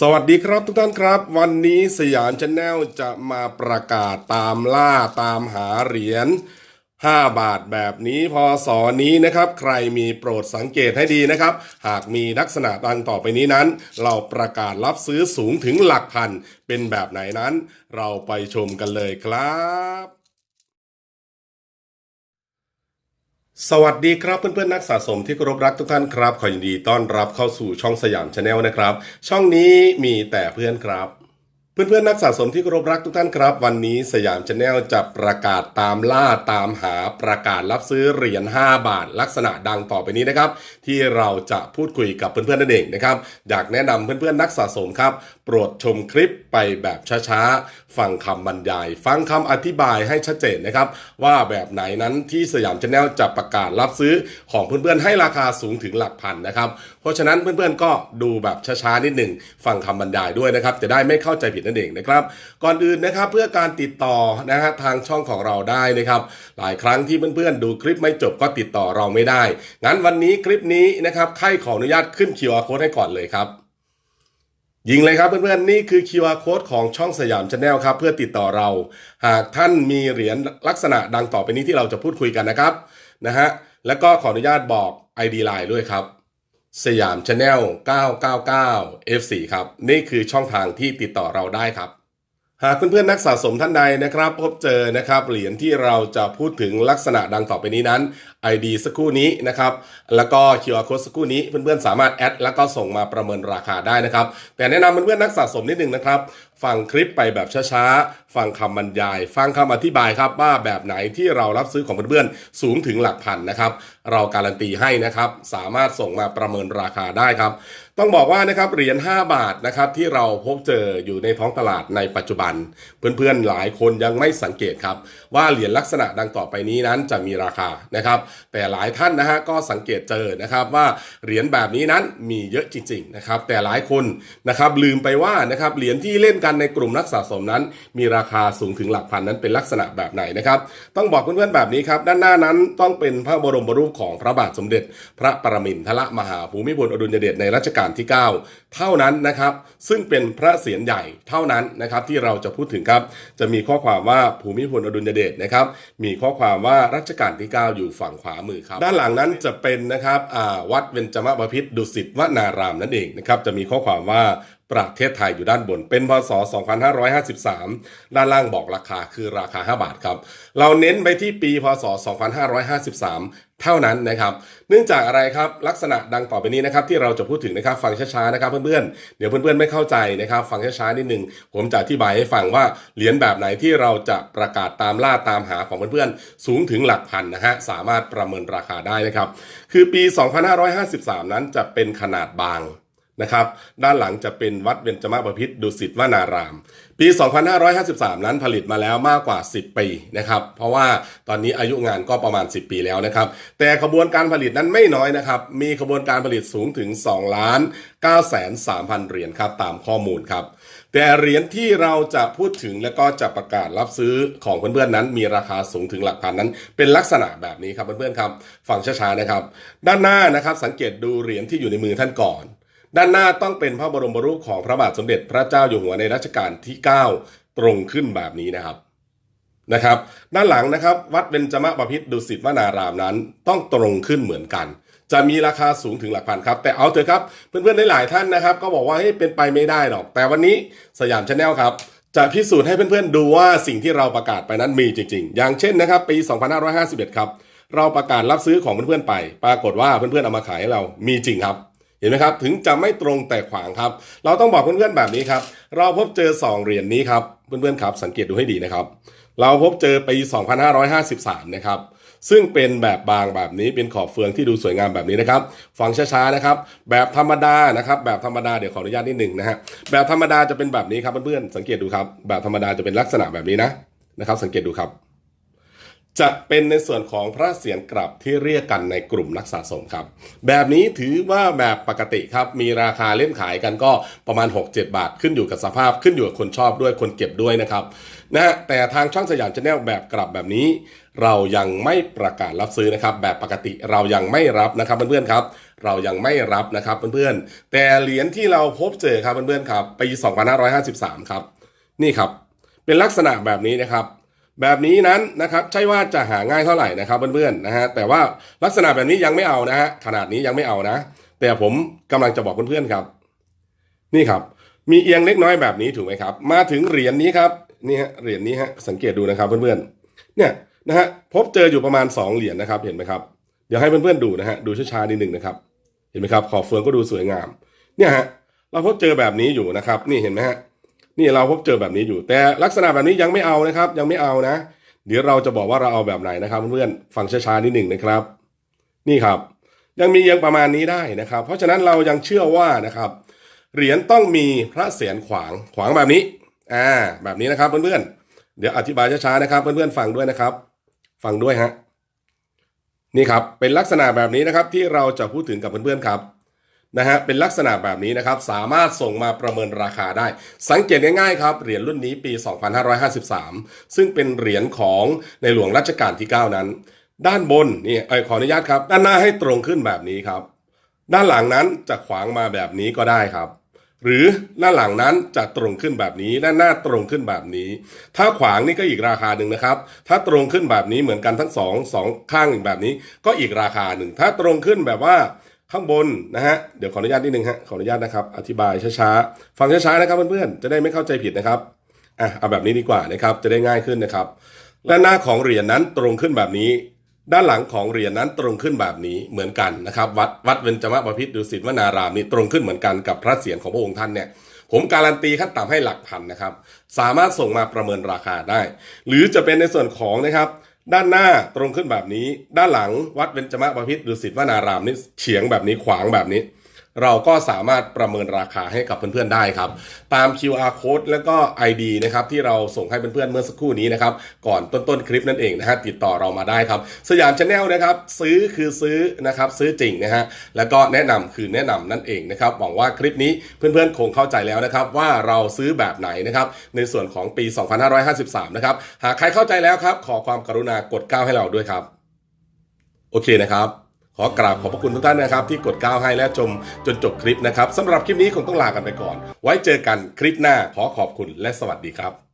สวัสดีครับทุกท่านครับ วันนี้สยามชาแนลจะมาประกาศตามล่าตามหาเหรียญ 5 บาทแบบนี้พอสอนี้นะครับ ใครมีโปรดสังเกตให้ดีนะครับ หากมีลักษณะดังต่อไปนี้นั้น เราประกาศรับซื้อสูงถึงหลักพัน เป็นแบบไหนนั้น เราไปชมกันเลยครับ สวัสดีครับเพื่อนๆนักสะสมที่เคารพรักทุกท่านครับ ขอยินดีต้อนรับเข้าสู่ช่องสยามชาแนลนะครับ ช่องนี้มีแต่เพื่อนครับ เพื่อนๆนักสะสมที่เคารพรักทุกท่านครับ วันนี้สยามชาแนลจะประกาศตามล่าตามหาประกาศรับซื้อเหรียญ5บาท ลักษณะดังต่อไปนี้นะครับ ที่เราจะพูดคุยกับเพื่อนๆนั่นเองนะครับอยากแนะนำเพื่อนๆนักสะสมครับ โปรดชมคลิปไปแบบช้าๆ ฟังคำบรรยาย ฟังคำอธิบายให้ชัดเจนนะครับ ว่าแบบไหนนั้นที่สยามชาแนลจะประกาศรับซื้อของเพื่อนๆให้ราคาสูงถึงหลักพันนะครับเพราะฉะนั้นเพื่อนๆก็ดูแบบช้าๆนิดหนึ่งฟังคำบรรยายด้วยนะครับจะได้ไม่เข้าใจผิดนั่นเองนะครับ ก่อนอื่นนะครับเพื่อการติดต่อนะฮะทางช่องของเราได้นะครับ หลายครั้งที่เพื่อนๆดูคลิปไม่จบก็ติดต่อเราไม่ได้ งั้นวันนี้คลิปนี้นะครับใครขออนุญาตขึ้น QR code ให้ก่อนเลยครับยิงเลยครับเพื่อนๆนี่คือ QR code ของช่องสยามชาแนลครับ เพื่อติดต่อเรา หากท่านมีเหรียญลักษณะดังต่อไปนี้ที่เราจะพูดคุยกันนะครับนะฮะแล้วก็ขออนุญาตบอก ID Line ด้วยครับ สยามชาแนล999 F4 ครับ นี่คือช่องทางที่ติดต่อเราได้ครับ หากเพื่อนๆนักสะสมท่านใดนะครับ พบเจอนะครับเหรียญที่เราจะพูดถึงลักษณะดังต่อไปนี้นั้น ID สักครู่นี้นะครับ แล้วก็ QR code สักครู่นี้เพื่อนๆสามารถแอดแล้วก็ส่งมาประเมินราคาได้นะครับ แต่แนะนำเพื่อนๆนักสะสมนิดนึงนะครับ ฟังคลิปไปแบบช้าๆ ฟังคำบรรยาย ฟังคำอธิบายครับว่าแบบไหนที่เรารับซื้อของเพื่อนๆสูงถึงหลักพันนะครับ เราการันตีให้นะครับ สามารถส่งมาประเมินราคาได้ครับ ต้องบอกว่านะครับเหรียญ5บาทนะครับที่เราพบเจออยู่ในท้องตลาดในปัจจุบัน เพื่อนๆหลายคนยังไม่สังเกตครับว่าเหรียญลักษณะดังต่อไปนี้นั้นจะมีราคานะครับแต่หลายท่านนะฮะก็สังเกตเจอนะครับว่าเหรียญแบบนี้นั้นมีเยอะจริงๆนะครับแต่หลายคนนะครับลืมไปว่านะครับเหรียญที่เล่นกันในกลุ่มนักสะสมนั้น มีราคาสูงถึงหลักพันนั้นเป็นลักษณะแบบไหนนะครับต้องบอกเพื่อนๆแบบนี้ครับด้านหน้านั้นต้องเป็นพระบรมรูปของพระบาทสมเด็จ พระปรมินทรมหาภูมิพลอดุลยเดชในรัชกาลที่ 9 เท่านั้นนะครับซึ่งเป็นพระเศียรใหญ่เท่านั้นนะครับที่เราจะพูดถึงครับจะมีข้อความว่าภูมิพลอดุลยเดชนะครับมีข้อความว่ารัชกาลที่ 9 อยู่ฝั่งขวามือครับ ด้านหลังนั้นจะเป็นนะครับวัดเบญจมบพิษดุสิตวนารามนั่นเองนะครับจะมีข้อความว่า ประเทศไทยอยู่ด้านบนเป็นพศ 2553 ด้านล่างบอกราคาคือราคา 5 บาทครับ เราเน้นไปที่ปีพศ 2553 เท่านั้นนะครับ เนื่องจากอะไรครับลักษณะดังต่อไปนี้นะครับที่เราจะพูดถึงนะครับฟังช้าๆนะครับเพื่อนๆเดี๋ยวเพื่อนๆไม่เข้าใจนะครับฟังช้าๆนิดนึงผมจะอธิบายให้ฟังว่าเหรียญแบบไหนที่เราจะประกาศตามล่าตามหาของเพื่อนๆสูงถึงหลักพันนะฮะสามารถประเมินราคาได้นะครับ คือปี 2553 นั้นจะเป็นขนาดบาง นะครับ ด้านหลังจะเป็นวัดเบญจมาบพิตรดุสิตวนาราม ปี 2553 นั้นผลิตมาแล้วมากกว่า 10 ปีนะครับ เพราะว่าตอนนี้อายุงานก็ประมาณ 10 ปีแล้วนะครับ แต่ขบวนการผลิตนั้นไม่น้อยนะครับ มีขบวนการผลิตสูงถึง2ล้าน9แสน3พันเหรียญครับตามข้อมูลครับ แต่เหรียญที่เราจะพูดถึงและก็จะประกาศรับซื้อของเพื่อนๆนั้น มีราคาสูงถึงหลักพันนั้น เป็นลักษณะแบบนี้ครับเพื่อนๆครับ ฟังช้าๆนะครับ ด้านหน้านะครับสังเกตดูเหรียญที่อยู่ในมือท่านก่อน ด้านหน้าต้องเป็นพระบรมรูปของพระบาทสมเด็จพระเจ้าอยู่หัวในรัชกาลที่ 9 ตรงขึ้นแบบนี้นะครับนะครับ ด้านหลังนะครับ วัดเบญจมบพิตรดุสิตวนารามนั้น ต้องตรงขึ้นเหมือนกัน จะมีราคาสูงถึงหลักพันครับ แต่เอาเถอะครับ เพื่อนๆหลายท่านนะครับ ก็บอกว่าให้ยเป็นไปไม่ได้หรอก แต่วันนี้สยามชาแนลครับจะพิสูจน์ให้เพื่อนๆดูว่าสิ่งที่เราประกาศไปนั้นมีจริง ๆ อย่างเช่นนะครับ ปี 2551 ครับ เราประกาศรับซื้อของเพื่อนๆไป ปรากฏว่าเพื่อนๆเอามาขายให้เรามีจริงครับ เห็นไหมครับถึงจะไม่ตรงแต่ขวางครับ เราต้องบอกเพื่อนๆแบบนี้ครับ เราพบเจอ 2 เหรียญนี้ครับเพื่อนๆครับสังเกตดูให้ดีนะครับ เราพบเจอปี 2553 นะครับซึ่งเป็นแบบบางแบบนี้เป็นขอบเฟืองที่ดูสวยงามแบบนี้นะครับ ฟังช้าๆนะครับ แบบธรรมดานะครับ แบบธรรมดาเดี๋ยวขออนุญาตนิดหนึ่งนะฮะแบบธรรมดาจะเป็นแบบนี้ครับเพื่อนๆสังเกตดูครับ แบบธรรมดาจะเป็นลักษณะแบบนี้นะนะครับ สังเกตดูครับ จะเป็นในส่วนของพระเศียรกลับที่เรียกกันในกลุ่มนักสะสมครับ แบบนี้ถือว่าแบบปกติครับ มีราคาเล่นขายกันก็ประมาณ 6-7 บาท ขึ้นอยู่กับสภาพขึ้นอยู่กับคนชอบด้วยคนเก็บด้วยนะครับนะฮะแต่ทางช่องสยามชาแนลแบบกลับแบบนี้ เรายังไม่ประกาศรับซื้อนะครับ แบบปกติเรายังไม่รับนะครับเพื่อนๆครับเรายังไม่รับนะครับเพื่อนๆแต่เหรียญที่เราพบเจอครับเพื่อนๆครับปี2553 ครับ นี่ครับ เป็นลักษณะแบบนี้นะครับ แบบนี้นั้นนะครับใช่ว่าจะหาง่ายเท่าไหร่นะครับเพื่อนๆนะฮะแต่ว่าลักษณะแบบนี้ยังไม่เอานะฮะขนาดนี้ยังไม่เอานะ แต่ผมกำลังจะบอกเพื่อนๆครับ นี่ครับ มีเอียงเล็กน้อยแบบนี้ถูกไหมครับ มาถึงเหรียญนี้ครับนี่ฮะเหรียญนี้ฮะสังเกตดูนะครับเพื่อนๆเนี่ยนะฮะพบเจออยู่ประมาณ 2 เหรียญนะครับเห็นไหมครับเดี๋ยวให้เพื่อนๆดูนะฮะดูช้าๆนิดหนึ่งนะครับ เห็นไหมครับขอบเฟืองก็ดูสวยงาม เนี่ยฮะเราพบเจอแบบนี้อยู่นะครับ นี่เห็นไหมฮะ นี่เราพบเจอแบบนี้อยู่ แต่ลักษณะแบบนี้ยังไม่เอานะครับ ยังไม่เอานะ เดี๋ยวเราจะบอกว่าเราเอาแบบไหนนะครับเพื่อนๆฟังช้าๆนิดหนึ่งนะครับ นี่ครับ ยังมีเอียงประมาณนี้ได้นะครับ เพราะฉะนั้นเรายังเชื่อว่านะครับ เหรียญต้องมีพระเศียรขวางขวางแบบนี้อ่าแบบนี้นะครับเพื่อนๆเดี๋ยวอธิบายช้าๆนะครับเพื่อนๆฟังด้วยนะครับ ฟังด้วยฮะนี่ครับเป็นลักษณะแบบนี้นะครับที่เราจะพูดถึงกับเพื่อนๆครับ นะฮะเป็นลักษณะแบบนี้นะครับ สามารถส่งมาประเมินราคาได้ สังเกตง่ายๆครับเหรียญรุ่นนี้ปี 2553 ซึ่งเป็นเหรียญของในหลวงรัชกาลที่ 9 นั้น ด้านบนนี่เออขออนุญาตครับ ด้านหน้าให้ตรงขึ้นแบบนี้ครับ ด้านหลังนั้นจะขวางมาแบบนี้ก็ได้ครับ หรือด้านหลังนั้นจะตรงขึ้นแบบนี้ด้านหน้าตรงขึ้นแบบนี้ ถ้าขวางนี่ก็อีกราคาหนึ่งนะครับ ถ้าตรงขึ้นแบบนี้เหมือนกันทั้งสองสองข้างแบบนี้ก็อีกราคาหนึ่งถ้าตรงขึ้นแบบว่า ข้างบนนะฮะ เดี๋ยวขออนุญาตนิดนึงฮะ ขออนุญาตนะครับ อธิบายช้าๆ ฟังช้าๆนะครับเพื่อนๆ จะได้ไม่เข้าใจผิดนะครับ อะ เอาแบบนี้ดีกว่านะครับ จะได้ง่ายขึ้นนะครับและหน้าของเหรียญนั้นตรงขึ้นแบบนี้ ด้านหลังของเหรียญนั้นตรงขึ้นแบบนี้เหมือนกันนะครับ วัดวัดเวนจมะบพิตรดุสิตวนารามนี่ตรงขึ้นเหมือนกันกับพระเศียรของพระองค์ท่านเนี่ย ผมการันตีขั้นต่ำให้หลักพันนะครับ สามารถส่งมาประเมินราคาได้ หรือจะเป็นในส่วนของนะครับ ด้านหน้าตรงขึ้นแบบนี้ ด้านหลังวัดเวนจมะบพิตรดุสิตวนารามนี่เฉียงแบบนี้ขวางแบบนี้ เราก็สามารถประเมินราคาให้กับเพื่อนๆได้ครับ ตาม QR code แล้วก็ ID นะครับที่เราส่งให้เพื่อนๆเมื่อสักครู่นี้นะครับก่อนต้นๆคลิปนั่นเองนะฮะติดต่อเรามาได้ครับ สยามชาแนลนะครับซื้อคือซื้อนะครับซื้อจริงนะฮะแล้วก็แนะนำคือแนะนำนั่นเองนะครับหวังว่าคลิปนี้เพื่อนๆคงเข้าใจแล้วนะครับว่าเราซื้อแบบไหนนะครับในส่วนของปี 2553 นะครับหากใครเข้าใจแล้วครับขอความกรุณากด 9 ให้เราด้วยครับ โอเคนะครับ ขอกราบขอบพระคุณทุกท่านนะครับที่กดก้าวให้และชมจนจบคลิปนะครับสำหรับคลิปนี้คงต้องลากันไปก่อน ไว้เจอกันคลิปหน้าขอขอบคุณและสวัสดีครับ